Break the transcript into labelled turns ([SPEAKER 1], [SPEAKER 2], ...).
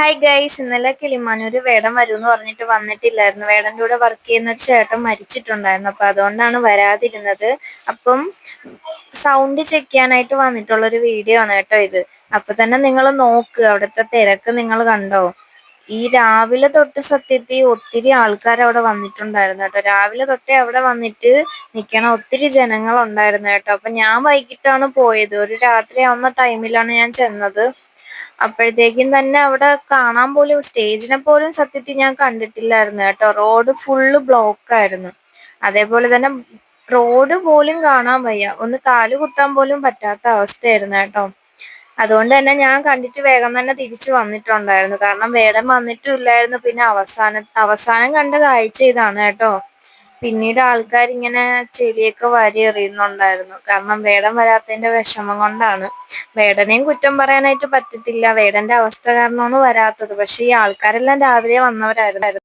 [SPEAKER 1] Hi guys ഇന്നലെ കിളിമാനൂര് വേടം വരും എന്ന് പറഞ്ഞിട്ട് വന്നിട്ടില്ലായിരുന്നു. വേടന്റെ കൂടെ വർക്ക് ചെയ്യുന്ന ഒരു ചേട്ടൻ മരിച്ചിട്ടുണ്ടായിരുന്നു. അപ്പൊ അതുകൊണ്ടാണ് വരാതിരുന്നത്. അപ്പം സൗണ്ട് ചെക്ക് ചെയ്യാനായിട്ട് വന്നിട്ടുള്ള ഒരു വീഡിയോ ആണ് കേട്ടോ ഇത്. അപ്പൊ തന്നെ നിങ്ങൾ നോക്ക് അവിടുത്തെ തിരക്ക് നിങ്ങൾ കണ്ടോ? ഈ രാവിലെ തൊട്ട് സത്യത്തിൽ ഒത്തിരി ആൾക്കാർ അവിടെ വന്നിട്ടുണ്ടായിരുന്നു കേട്ടോ. രാവിലെ തൊട്ടേ അവിടെ വന്നിട്ട് നിൽക്കണ ഒത്തിരി ജനങ്ങൾ ഉണ്ടായിരുന്നു കേട്ടോ. അപ്പൊ ഞാൻ വൈകിട്ടാണ് പോയത്. ഒരു രാത്രി ആവുന്ന ടൈമിലാണ് ഞാൻ ചെന്നത്. അപ്പോഴത്തേക്കും തന്നെ അവിടെ കാണാൻ പോലും സ്റ്റേജിനെ പോലും സത്യത്തിൽ ഞാൻ കണ്ടിട്ടില്ലായിരുന്നു കേട്ടോ. റോഡ് ഫുള്ള് ബ്ലോക്ക് ആയിരുന്നു. അതേപോലെ തന്നെ റോഡ് പോലും കാണാൻ വയ്യ. ഒന്ന് കാൽ കുത്താൻ പോലും പറ്റാത്ത അവസ്ഥയായിരുന്നു കേട്ടോ. അതുകൊണ്ട് തന്നെ ഞാൻ കണ്ടിട്ട് വേഗം തന്നെ തിരിച്ചു വന്നിട്ടുണ്ടായിരുന്നു. കാരണം വേഗം വന്നിട്ടും ഇല്ലായിരുന്നു. പിന്നെ അവസാനം അവസാനം കണ്ട കാഴ്ച ഇതാണ് കേട്ടോ. പിന്നീട് ആൾക്കാർ ഇങ്ങനെ ചെടിയൊക്കെ വാരി എറിയുന്നുണ്ടായിരുന്നു. കാരണം വേടം വരാത്തതിന്റെ വിഷമം കൊണ്ടാണ്. വേടനെയും കുറ്റം പറയാനായിട്ട് പറ്റത്തില്ല. വേടന്റെ അവസ്ഥ കാരണമാണ് വരാത്തത്. പക്ഷെ ഈ ആൾക്കാരെല്ലാം രാവിലെ വന്നവരായിരുന്നു.